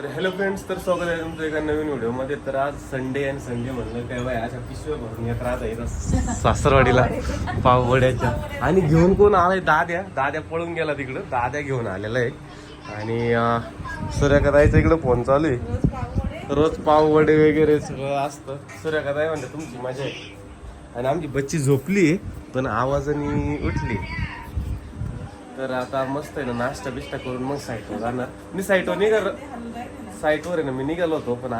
तर hello friends तर स्वागत आहे तुमचं एका नवीन व्हिडिओमध्ये. तर आज संडे आणि संडे म्हणलं काय बाय अशा पिशव्या भरून येत राहत आहे. सासरवाडीला पाववड्याच्या. आणि घेऊन कोण आलाय? दाद्या. दाद्या पळून गेला तिकडं. दाद्या घेऊन आलेला आहे. आणि अं, सूर्यकथाईचं इकडं फोन चालू आहे. रोज पाववडे वगैरे सगळं असतं. सूर्यकथाई म्हणते तुमची मजा आहे. आणि आमची बच्ची झोपली पण आवाजाने उठली तर आता मस्त आहे ना नाश्ता बिष्टा करून मग साईटवर जाणार. मी साईटवर निघाल साईटवर आहे ना मी निघालो होतो पण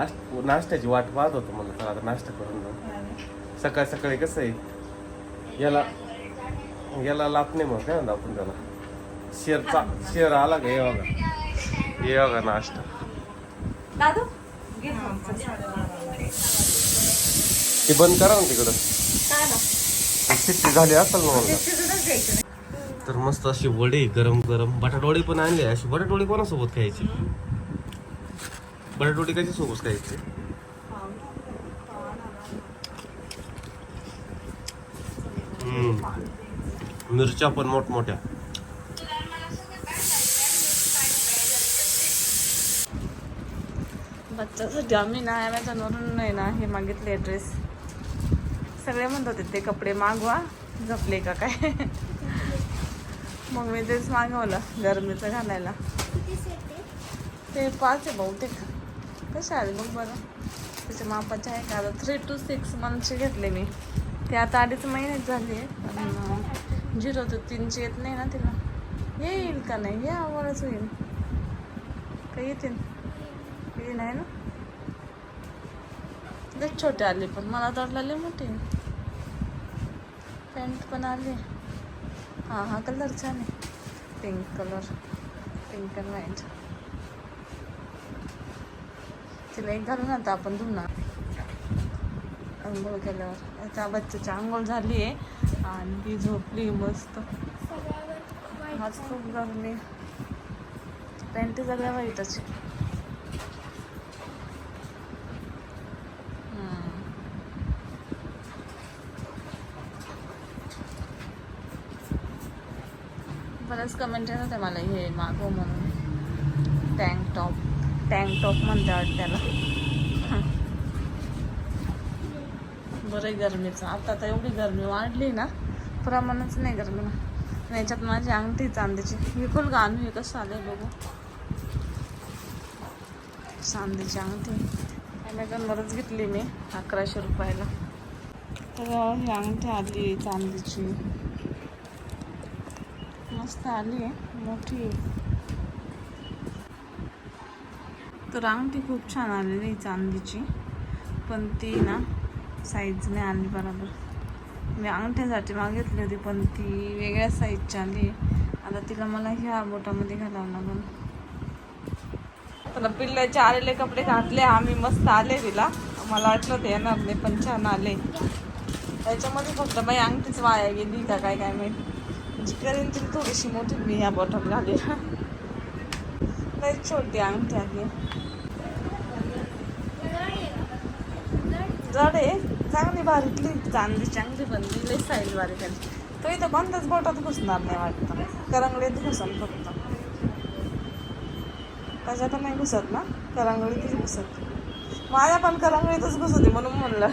नाश्त्याची वाट पाहत होतो मला तर आता नाश्ता करून जाऊ. सकाळी सकाळी कसं आहे याला याला लाभ नाही मग काय म्हणतो आपण त्याला? शेअरचा शेअर आला का? ये बघा. ये बघा नाश्ता. ते बंद करा ना तिकडं. शिट्टी झाली असेल ना मला. तर मस्त अशी वडे गरम गरम बटाटवडी पण आणली अशी बटाटवडी कोणासोबत खायची? बटाटवडी कशी सोबत खायची? हम्म. मिरच्या पण मोठमोठ्या. बच्चासाठी आम्ही ना ॲमेझॉनवरून नाही ना हे मागितले ड्रेस सगळे म्हणत होते ते कपडे मागवा झपले का काय? मग मी तेच मागवलं गरमीचं घालायला. ते पाच आहे बहुतेक. कसे आले मग बरं? त्याच्या मापाचे आहे का आता थ्री टू सिक्स मंथचे घेतले मी. ते आता अडीच महिन्यात झाली आहे पण झिरो टू तीनची येत नाही ना तिला. येईल का नाही? या आवडच होईल. का येतील? येईल नाही ना? लय छोटे आले पण. मला तर वाटलं लय मोठे. पॅन्ट पण आली. हां हा कलर छान आहे. Pink colour pink and white तिला एक घालून आता आपण धुणार. आंघोळ केल्यावर. आता बच्चाची आंघोळ झाली आहे आणि ती झोपली मस्त. आज खूप गरमी पॅन्ट सगळ्या वाईटच बरंच कमेंट येत होते मला हे मागव म्हणून. टँक टॉप टँक टॉप म्हणते वाटतं त्याला. बरं आहे गरमीचं. आता तर एवढी गरमी वाढली ना प्रमाणच नाही गरमी. ना याच्यात माझी अंगठी चांदीची. हे खोल का आणू हे कसं आलं बघू? चांदीची अंगठी. ॲमेझॉनवरच घेतली मी अकराशे रुपयाला. तर ही अंगठी आली चांदीची. मस्त आली आहे मोठी आहे तर अंगठी खूप छान आलेली चांदीची. पण ती ना साईज नाही आली बरोबर. मी अंगठ्यासाठी मागितली होती पण ती वेगळ्या साईजची आली आता तिला मला ह्या बोटामध्ये घालावं लागेल. तर पिल्ल्याचे आलेले कपडे घातले. आम्ही मस्त आले तिला. मला वाटलं ते येणार नाही पण छान आले. त्याच्यामध्ये फक्त बाई अंगठीच वाया गेली का काय काय माहिती. जी म्हणजे करेन ती थोडीशी मोठी मी ह्या बोटात घाली लई छोटी अंगठी आली जड आहे. चांगली बारीकली चांदीची अंगठी बनली. लई साईज बारीक आली तो इथं कोणत्याच बोटात घुसणार नाही वाटतं. करंगडीत घुसल फक्त. त्याच्यात नाही घुसत ना. करंगडीतच घुसत. माझ्या पण करंगडीतच घुसते म्हणून म्हणलं.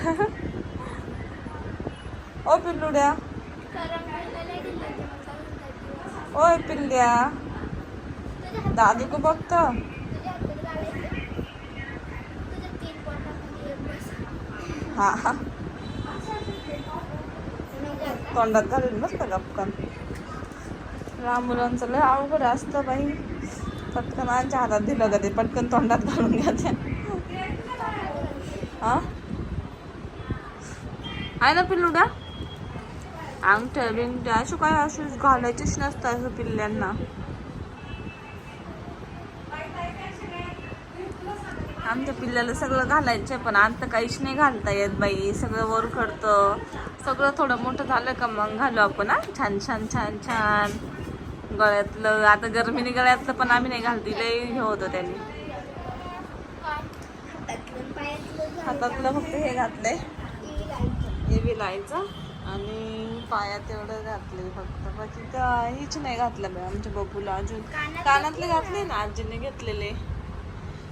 ओ पिल्लुड्या ओय पिल्ल्या. दादू को बघत हा हा। तोंडात घालून बस का गपकन लहान मुलांचं लय अवघड असतं बाई. पटकन आमच्या हातात दिलं का ते पटकन तोंडात घालून घ्या हा? आहे ना पिल्लुडा अंगठ्या बिंगठ्या अशा काय अशी घालायचीच नसतं असं पिल्ल्यांना. आमच्या पिल्ल्याला सगळं घालायचं पण आता काहीच नाही घालता येत बाई. सगळं वर खडतं. सगळं थोडं मोठं झालं का मग घालू आपण हा? छान छान छान छान. गळ्यातलं आता गरमीने गळ्यातलं पण आम्ही नाही घालती लय हे होतं त्यांनी. हातातलं फक्त हे घातलंय. हे बी लायचं आणि पायात एवढं घातले फक्त. बाकी काहीच नाही घातलं बाई आमच्या बबूला अजून कानातले घातले ना आजीने घेतलेले.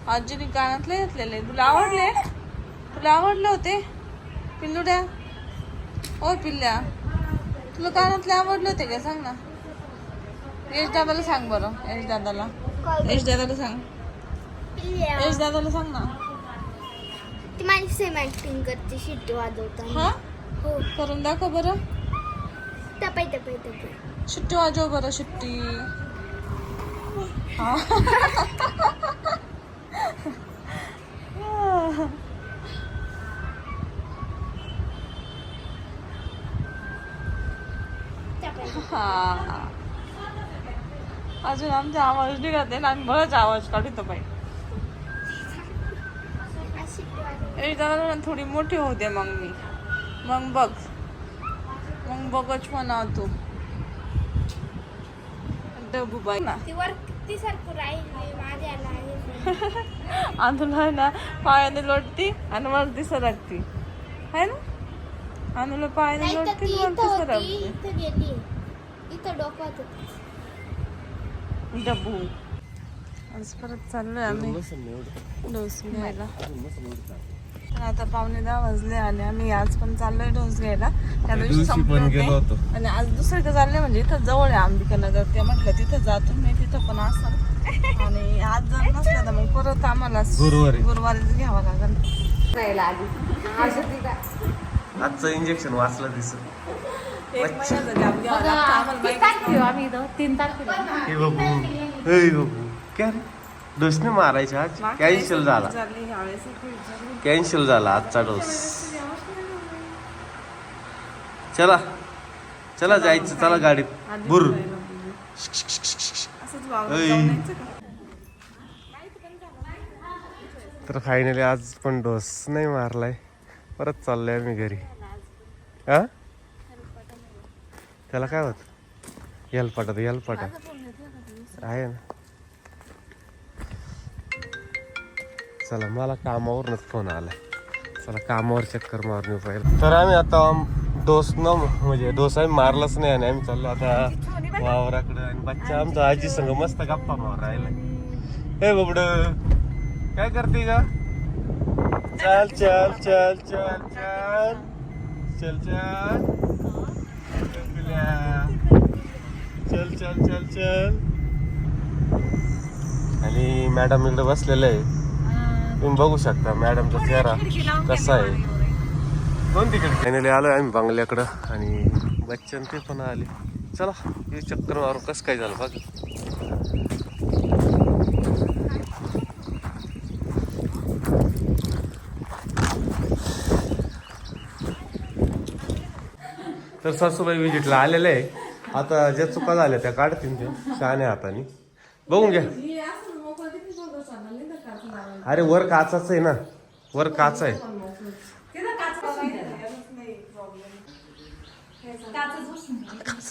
आजीने कानातले घेतलेले. तुला आवडले? तुला आवडले होते? पिल्लुड्या? ओ पिल्ल्या तुला कानातले आवडले होते का? सांग ना. यश दादाला सांग बरं. यश दादाला. यश दादाला सांग. यश दादाला सांग ना. ती माझी सेम ऍक्टिंग करते शिट्टी वाजवताना. हा? हो. करून दाखव बरं. टपाय टपाय शिट्टी वाजव बरं शिट्टी. हा. हा. अजून आमचा आवाज निघत ना आम्ही बरंच आवाज काढतो ना थोडी मोठी दे मग मी. मग बघ. मग बघच म्हणा तू. डबू बाई. ना ती वर किती सारखं राहील माझ्या आंधुला आहे ना पायाने लोटती आणि वरती सरकती है ना? आंधुला पायाने लोटती ती आणि इथं वरती होती सरकती इथं होती. डबू. आज परत चाललोय आम्ही. डोस घ्यायला. आता पावणे दहा वाजले आणि आम्ही आज पण चाललोय डोस घ्यायला. त्या दिवशी संपले. आणि आज दुसरीकडे चालले म्हणजे इथं जवळ आहे अंबिका नगर ते म्हटलं तिथं जातो मी तिथं पण असं आणि आज जर नसलं तर मग परत आम्हाला गुरुवारी. गुरुवारीच घ्यावं लागेल. आजचं इंजेक्शन वाचलं दिसत. एक महिन्याचा गॅप घ्यावा लागतो आम्हाला माहिती हे बाबू हे बाबू काय रे? डोसने मारायचा आज? कॅन्सल झाला. ह्यावेळेस. कॅन्सल झाला आजचा डोस. चला चला. जायचं चला गाडीत. बुर. तर फायनली आज पण डोस नाही मारलाय. परत चाललोय आम्ही घरी. हा त्याला काय होत? येलपाटात येलपाटात आहे ना. चला मला कामावरूनच फोन आलाय. चला कामावर चक्कर मारून पाहिजे तर आम्ही आता डोस न म्हणजे डोस आम्ही मारलाच नाही आणि आम्ही चाललो आता वावराकडं. आणि बच्चा आमचा आजी संग मस्त गप्पा मार राहिला. हे बाबड काय करते का चल चल चल चल चल. चल चल. चल चल चल चल. आणि मॅडम इकडे बसलेले आहे. तुम्ही बघू शकता मॅडमचा चेहरा कसा आहे. दोन तिकडे फायनली आलोय आम्ही बंगल्याकडं आणि बच्चन ते पण आले. चला हे चक्कर मारू कसं काय झालं बघ. तर सासूबाई विजिटला आलेले आहे. आता ज्या चुका झाल्या त्या काढतील त्या शहाण्या हाताने. बघून घ्या. अरे वर काचाच आहे ना. वर काच आहे.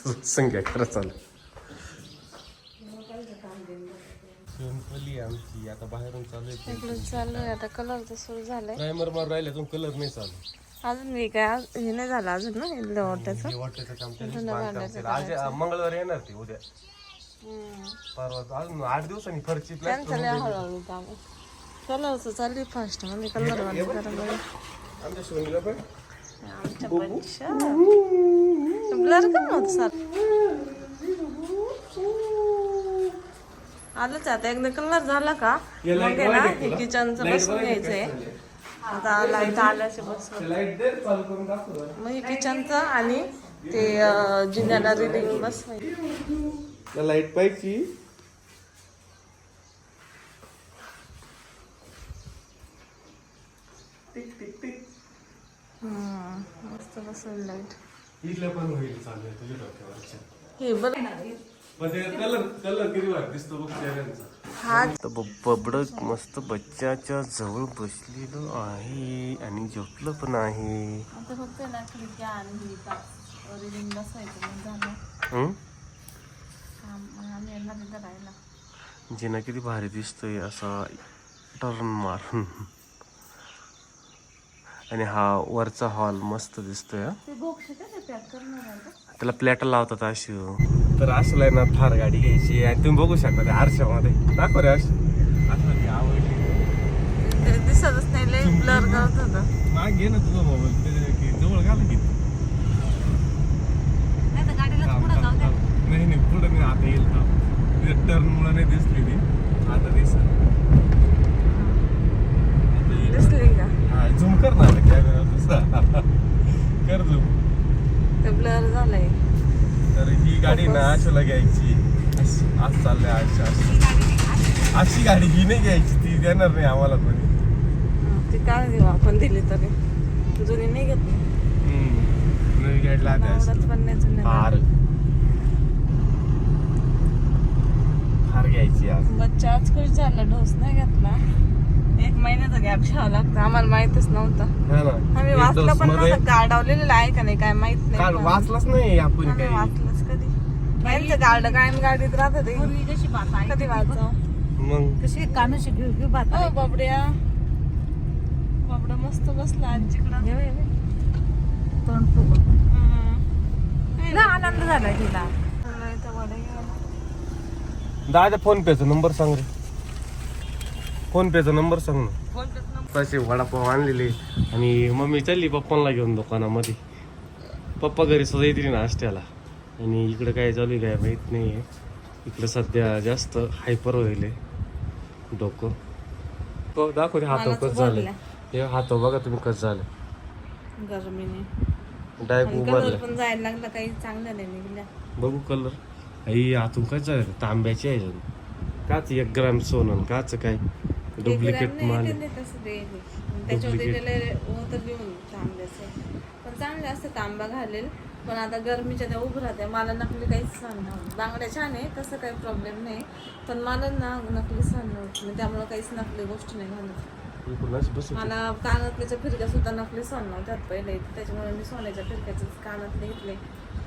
संख्या खरं चालेल. आमची. आता बाहेरून चालू आहे चालू आता कलर तर सुरू झालाय. प्रायमर मार राहिले कलर नाही चालू. अजून मी काय हे नाही झालं अजून ना? इथलं हे काम केलं. आज मंगळवारी येणार ते उद्या. परवा अजून आठ दिवसांनी फरची त्यांचं लय हळूहळू काम कलरचं चालू आहे फास्ट म्हणजे कलर आमच्या सोनीला पण? आमच्या ब्लर का नव्हतं सर? आलंच आता. एकदा कलर झाला का? हे मग आहे ना हे? किचनचं बसून घ्यायचंय. आता लाइट आल्याचे बसून मग हे किचनचं आणि ते जिन्याला रिलिंग बसवायचं लाइट पाहिजे टिक टिक टिक. हम्म, मस्त बसून लाइट इथलं पण होईल चालू आहे तुझ्या डोक्यावरच्या हे बरं पण ते कलर कलर किती भारी दिसतो बघ चेहऱ्यांचा. हा. बबड मस्त बच्चाच्या जवळ बसलेलो आहे आणि झोपलं पण आहे. आता फक्त ना खिडक्या आणि रिलिंग बसवायचं मग झालं. हं? काम मग आम्ही यांना तिथं राहिला. जिना किती भारी दिसतोय असा टर्न मारून. आणि हा वरचा हॉल मस्त दिसतोय. हा. त्याला प्लॅट लावतात अशी. तर असलं ना थार गाडी घ्यायची आणि तुम्ही बघू शकता त्या आरशामध्ये. दाखव रे होतं. माग घे ना तुझा मोबाईल जवळ घाल की. नाही. नाही नाही पुढं नाही आता येईल थांब. टर्न मुळे नाही दिसली ती. आता दिस दिसली का हा झूम कर ना कॅमेरा दुसरा कर झूम ते ब्लर झालंय. तर ही गाडी ना आशूला घ्यायची. आज चाललंय आशा अशी गाडी ही नाही घ्यायची ती देणार नाही आम्हाला कोणी. ती काय देऊ आपण दिली तरी. जुनी नाही घेतली. नवी आधी पण नाही जुन्या फार. फार घ्यायची आज. बच्चा आज खुश झाला डोस नाही घेतला. एक महिन्याचा गॅप घ्यावा लागतो. आम्हाला माहितच नव्हतं. हा ना. आम्ही एक वाचलं पण मध्ये- नव्हतं. कार्डावलेलं आहे का नाही काय माहीत नाही काल. वाचलाच नाही आपण आम्ही काही. वाचलंच कधी. यांचं कायम गाडीत राहत ते. कधी वाचाव? मग? कशी कानूशी घेऊ घेऊ बात हो बाबड्या. बाबडा मस्त बसला आजीकडं. तोंड फुगून हम्म. आनंद झाला तिला. नाही तर वडे घ्यायला. दादा फोन पेचा नंबर सांग रे. फोन पेचा नंबर सांग ना. तसे वडापाव आणलेले आणि मम्मी चालली पप्पांना घेऊन दुकानामध्ये. पप्पा घरी सुद्धा येतील नाश्त्याला. आणि इकडे काय चालू आहे काय माहीत नाही आहे. इकडे सध्या जास्त हायपर होईल डोकं. तो दाखव ते हातो मला तर कसं झालं. हे हातो बघा तुम्ही कसं झालं गरमीने. डायरेक्ट आणि कलर उभारलं पण जायला लागला काही चांगलं नाही निघल्या बघू कलर आई आतून काय झालं? तांब्याची आहे काच एक ग्राम सोनं काच काय? डुप्लिकेट माल. आहे. त्याच्यावर दिलेले होतं लिहून तांब्याचं पण चांगले असते तांबा घालेल. पण आता गरमीच्या त्या उभं राहते मला नकली काहीच सहन नाही होत. बांगड्या छान आहे तसं काही प्रॉब्लेम नाही. पण मला ना नकली सहन नाही होत. नाही त्यामुळे काहीच नकली गोष्टी नाही घालत. मला कानातल्याच्या फिरक्या सुद्धा नकली सहन नव्हत्यात पहिले त्याच्यामुळे मी सोन्याच्या फिरक्याचे कानातले घेतले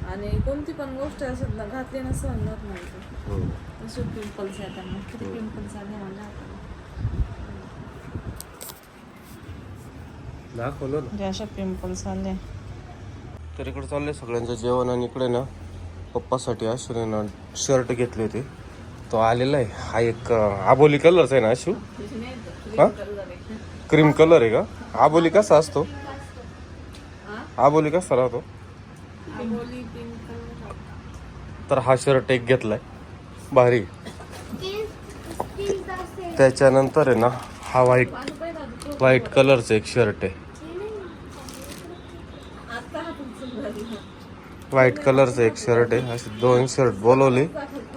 आणि कोणती पण गोष्ट असत ना घातली ना सहन होत नाही. ते. हम्म. असे पिंपल्स येतात मग किती पिंपल्स आले मला दाखवलं ना. अशा पिंपल्स आले तर इकडे चाललंय सगळ्यांचं जेवण आणि इकडे ना पप्पासाठी अश्विने ना शर्ट घेतले होते. तो आलेला आहे. हा एक आबोली कलरचा आहे ना अशू? हा? क्रीम कलर आहे का? आबोली कसा असतो? आबोली कसा राहतो? तर हा शर्ट एक घेतलाय. भारी. त्याच्यानंतर आहे ना हा व्हाईट व्हाईट कलरचं एक शर्ट आहे. व्हाईट कलरचं एक शर्ट आहे. असे दोन शर्ट बोलवले.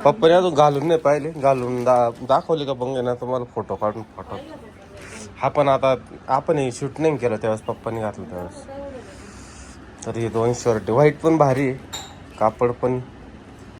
पप्पाने अजून घालून नाही पाहिले. घालून दा दाखवले का बंगे ना तुम्हाला फोटो काढून फोटो हा पण आता आपण हे शूट नाही केलं त्यावेळेस पप्पाने घातलं त्यावेळेस. तर हे दोन शर्ट आहे व्हाईट पण भारी आहे. कापड पण